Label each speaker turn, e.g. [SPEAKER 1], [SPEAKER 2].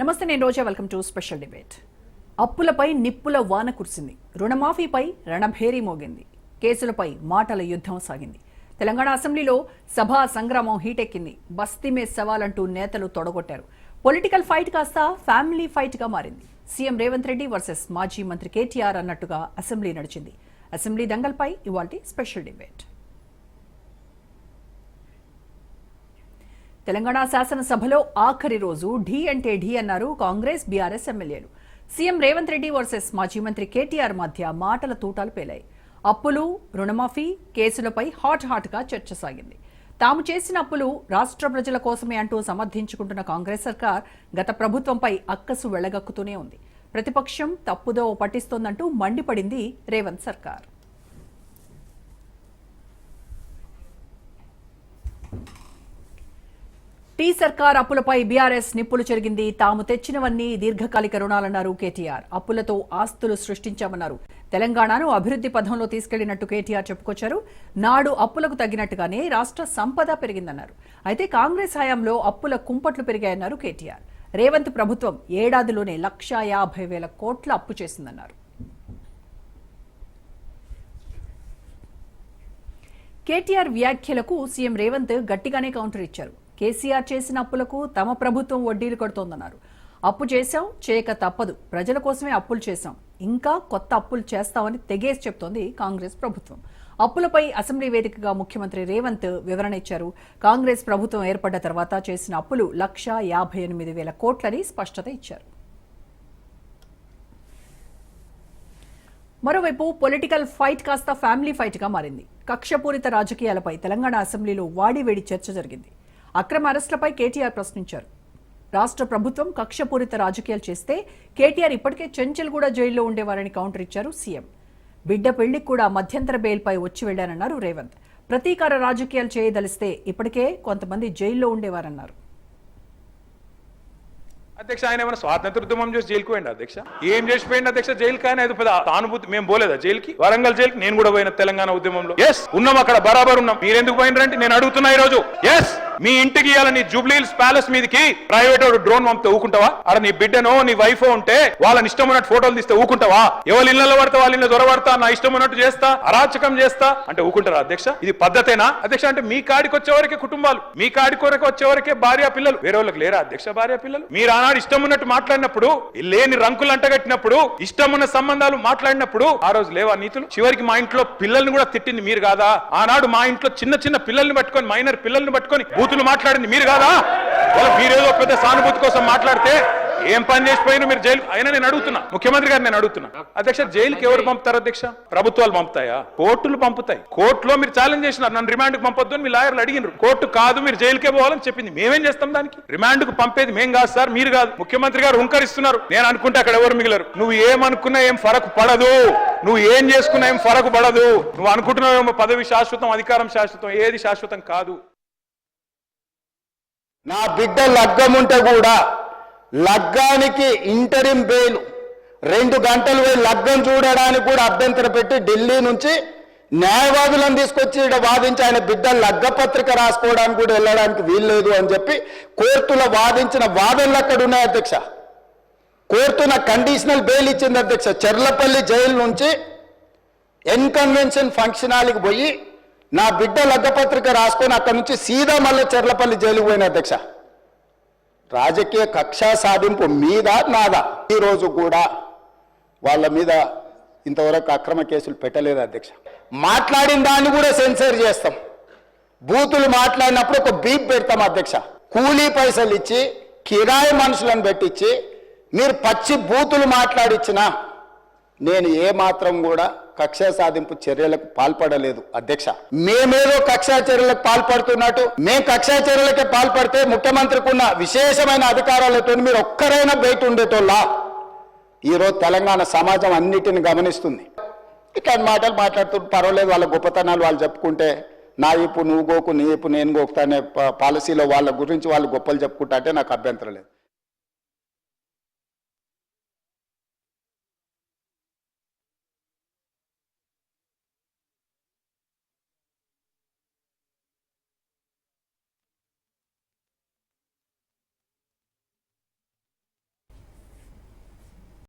[SPEAKER 1] నమస్తే నేను Roja. Welcome to special debate. అప్పులపై నిప్పుల వాన కురిసింది. రుణమాఫీపై రణభేరీ మోగింది. కేసులపై మాటల యుద్ధం సాగింది. తెలంగాణ అసెంబ్లీలో సభా సంగ్రామం హీటెక్కింది. బస్తీ మే సవాలంటూ నేతలు తొడగొట్టారు. పొలిటికల్ ఫైట్ కాస్త ఫ్యామిలీ ఫైట్గా మారింది. సీఎం రేవంత్ రెడ్డి వర్సెస్ మాజీ మంత్రి కేటీఆర్ అన్నట్టుగా అసెంబ్లీ నడిచింది. అసెంబ్లీ దంగల్పై ఇవాల్టి స్పెషల్ డిబేట్. తెలంగాణ శాసనసభలో ఆఖరి రోజు ఢీ అంటే ఢీ అన్నారు కాంగ్రెస్ బీఆర్ఎస్ ఎమ్మెల్యేలు. సీఎం రేవంత్ రెడ్డి వర్సెస్ మాజీ మంత్రి కేటీఆర్ మధ్య మాటల తూటాలు పేలాయి. అప్పులు రుణమాఫీ కేసులపై హాట్ హాట్గా చర్చ సాగింది. తాము చేసిన అప్పులు రాష్ట్ర ప్రజల కోసమే అంటూ సమర్థించుకుంటున్న కాంగ్రెస్ సర్కార్ గత ప్రభుత్వంపై అక్కసు వెళ్ళగక్కుతూనే ఉంది. ప్రతిపక్షం తప్పుదో పట్టిస్తోందంటూ మండిపడింది రేవంత్ సర్కార్. టీ సర్కార్ అప్పులపై బీఆర్ఎస్ నిప్పులు చెరిగింది. తాము తెచ్చినవన్నీ దీర్ఘకాలిక రుణాలన్నారు కేటీఆర్. అప్పులతో ఆస్తులు సృష్టించామన్నారు. తెలంగాణను అభివృద్ధి పథంలో తీసుకెళ్ళినట్టు కేటీఆర్ చెప్పుకొచ్చారు. నాడు అప్పులకు తగ్గినట్టుగానే రాష్ట్ర సంపద పెరిగిందన్నారు. అయితే కాంగ్రెస్ హయాంలో అప్పుల కుంపట్లు పెరిగాయన్నారు కేటీఆర్. రేవంత్ ప్రభుత్వం ఏడాదిలోనే లక్ష యాభై వేల కోట్ల అప్పు చేసిందన్నారు. కేటీఆర్ వ్యాఖ్యలకు సీఎం రేవంత్ గట్టిగానే కౌంటర్ ఇచ్చారు. కేసీఆర్ చేసిన అప్పులకు తమ ప్రభుత్వం వడ్డీలు కడుతోందన్నారు. అప్పు చేశాం చేయక తప్పదు. ప్రజల కోసమే అప్పులు చేశాం. ఇంకా కొత్త అప్పులు చేస్తామని తెగేసి చెప్తోంది కాంగ్రెస్ ప్రభుత్వం. అప్పులపై అసెంబ్లీ వేదికగా ముఖ్యమంత్రి రేవంత్ వివరణ ఇచ్చారు. కాంగ్రెస్ ప్రభుత్వం ఏర్పడ్డ తర్వాత చేసిన అప్పులు లక్ష యాభై ఎనిమిది వేల కోట్లని స్పష్టత ఇచ్చారు. మరోవైపు పొలిటికల్ ఫైట్ కాస్త ఫ్యామిలీ ఫైట్గా మారింది. కక్షపూరిత రాజకీయాలపై తెలంగాణ అసెంబ్లీలో వాడివేడి చర్చ జరిగింది. అక్రమ అరెస్టులపై కేటీఆర్ ప్రశ్నించారు. రాష్ట్ర ప్రభుత్వం కక్షపూరిత రాజకీయాలు చేస్తే కేటీఆర్ ఇప్పటికే చెంచల్గూడ జైల్లో ఉండేవారని కౌంటర్ ఇచ్చారు సీఎం. బిడ్డ పెళ్ళికి కూడా మధ్యంతర బెయిల్పై వచ్చి వెళ్ళారన్నారు రేవంత్. ప్రతీకార రాజకీయాలు చేయదలిస్తే ఇప్పటికే కొంతమంది జైల్లో ఉండేవారన్నారు.
[SPEAKER 2] అధ్యక్ష ఆయన ఏమైనా స్వాతంత్ర ఉద్యమం చేసి జైలుకు పోయింది అధ్యక్ష? ఏం చేసిపోయింది అధ్యక్ష? జైలు కానీ అది పెద్ద సానుభూతి మేము పోలేదా జైలుకి? వరంగల్ జైలుకి నేను కూడా పోయిన తెలంగాణ ఉద్యమంలో. ఎస్ ఉన్నాం అక్కడ బరాబర్ ఉన్నాం. మీరెందుకు పోయినారంటే పోయినరంటే నేను అడుగుతున్నా ఈ రోజు ఎస్ మీ ఇంటికి ఇవాళ నీ ప్యాలెస్ మీదకి ప్రైవేట్ వాడు డ్రోన్ పంపితే ఊకుంటావా? అక్కడ నీ బిడ్డనో నీ వైఫ్ ఉంటే వాళ్ళని ఇష్టం ఉన్నట్టు ఫోటోలు తీస్తే ఊకుంటావా? ఎవరి ఇళ్ళలో పడితే వాళ్ళ ఇళ్ళ దొరబడతా నా ఇష్టం ఉన్నట్టు చేస్తా అరాచకం చేస్తా? అంటే ఊకుంటారా అధ్యక్ష? ఇది పద్ధతేనా? అధ్యక్ష అంటే మీ కాడికి వచ్చేవరకే కుటుంబాలు మీ కాడి కొరకు వచ్చేవరకే భార్య పిల్లలు. వేరే వాళ్ళకి లేరా అధ్యక్ష భార్య పిల్లలు? మీరు ఆనాడు ఇష్టం ఉన్నట్టు మాట్లాడినప్పుడు లేని రంకులు అంటగట్టినప్పుడు ఇష్టం ఉన్న సంబంధాలు మాట్లాడినప్పుడు ఆ రోజు లేవా నీతులు? చివరికి మా ఇంట్లో పిల్లల్ని కూడా తిట్టింది మీరు కాదా? ఆనాడు మా ఇంట్లో చిన్న చిన్న పిల్లల్ని పట్టుకొని మైనర్ పిల్లల్ని పట్టుకొని బూతులు మాట్లాడింది. మీరు కాదా? వాళ్ళు మీరేదో పెద్ద సానుభూతి కోసం మాట్లాడితే ఏం పని చేసిపోయినా మీరు జైలు అయినా నేను అడుగుతున్నా. ముఖ్యమంత్రి గారు నేను అడుగుతున్నా. అధ్యక్ష జైలుకి ఎవరు పంపుతారు అధ్యక్ష? ప్రభుత్వాలు పంపుతాయా? కోర్టులు పంపుతాయి. కోర్టులో మీరు ఛాలెంజ్ చేసినారు. నన్ను రిమాండ్కి పంపొద్దు అని మీ లాయర్లు అడిగినారు. కోర్టు కాదు మీరు జైలుకే పోవాలని చెప్పింది. మేమేం చేస్తాం దానికి? రిమాండ్కు పంపేది మేం కాదు సార్ మీరు కాదు. ముఖ్యమంత్రి గారు హుంకరిస్తున్నారు. నేను అనుకుంటే అక్కడ ఎవరు మిగిలరు? నువ్వు ఏమనుకున్నా ఏం ఫరకు పడదు. నువ్వు ఏం చేసుకున్నా ఏం ఫరకు పడదు. నువ్వు అనుకుంటున్నావేమో పదవి శాశ్వతం అధికారం శాశ్వతం ఏది శాశ్వతం కాదు.
[SPEAKER 3] నా బిడ్డ లగ్గం ఉంటే కూడా లగ్గానికి ఇంటరిం బెయిల్ రెండు గంటలు పోయి లగ్గం చూడడానికి కూడా అభ్యంతరం పెట్టి ఢిల్లీ నుంచి న్యాయవాదులను తీసుకొచ్చి ఇక్కడ వాదించి ఆయన బిడ్డ లగ్గపత్రిక రాసుకోవడానికి కూడా వెళ్ళడానికి వీల్లేదు అని చెప్పి కోర్టులో వాదించిన వాదనలు అక్కడ ఉన్నాయి అధ్యక్ష. కోర్టు నాకు కండిషనల్ బెయిల్ ఇచ్చింది అధ్యక్ష. చెర్లపల్లి జైలు నుంచి ఎన్కన్వెన్షన్ ఫంక్షన్ పోయి నా బిడ్డ లగ్గపత్రిక రాసుకొని అక్కడి నుంచి సీదా మళ్ళీ చెర్లపల్లి జైలుకు పోయిన అధ్యక్ష. రాజకీయ కక్షా సాధింపు మీద నాదా? ఈరోజు కూడా వాళ్ళ మీద ఇంతవరకు అక్రమ కేసులు పెట్టలేదు అధ్యక్ష. మాట్లాడిన దాన్ని కూడా సెన్సర్ చేస్తాం. బూతులు మాట్లాడినప్పుడు ఒక బీప్ పెడతాం అధ్యక్ష. కూలీ పైసలు ఇచ్చి కిరాయి మనుషులను పెట్టించి మీరు పచ్చి బూతులు మాట్లాడిచ్చినా నేను ఏ మాత్రం కూడా కక్షా సాధింపు చర్యలకు పాల్పడలేదు అధ్యక్ష. మేమేదో కక్షా చర్యలకు పాల్పడుతున్నట్టు మేం కక్షా చర్యలకే పాల్పడితే ముఖ్యమంత్రికి ఉన్న విశేషమైన అధికారాలతో మీరు ఒక్కరైనా బయట ఉండేటోళ్ళ. ఈరోజు తెలంగాణ సమాజం అన్నిటిని గమనిస్తుంది. ఇట్లాంటి మాటలు మాట్లాడుతుంటే పర్వాలేదు వాళ్ళ గొప్పతనాలు వాళ్ళు చెప్పుకుంటే నా ఇప్పు నువ్వు గోకు నీ ఇప్పు నేను గోకుతా అనే పాలసీలో వాళ్ళ గురించి వాళ్ళు గొప్పలు చెప్పుకుంటా అంటే నాకు అభ్యంతరం లేదు.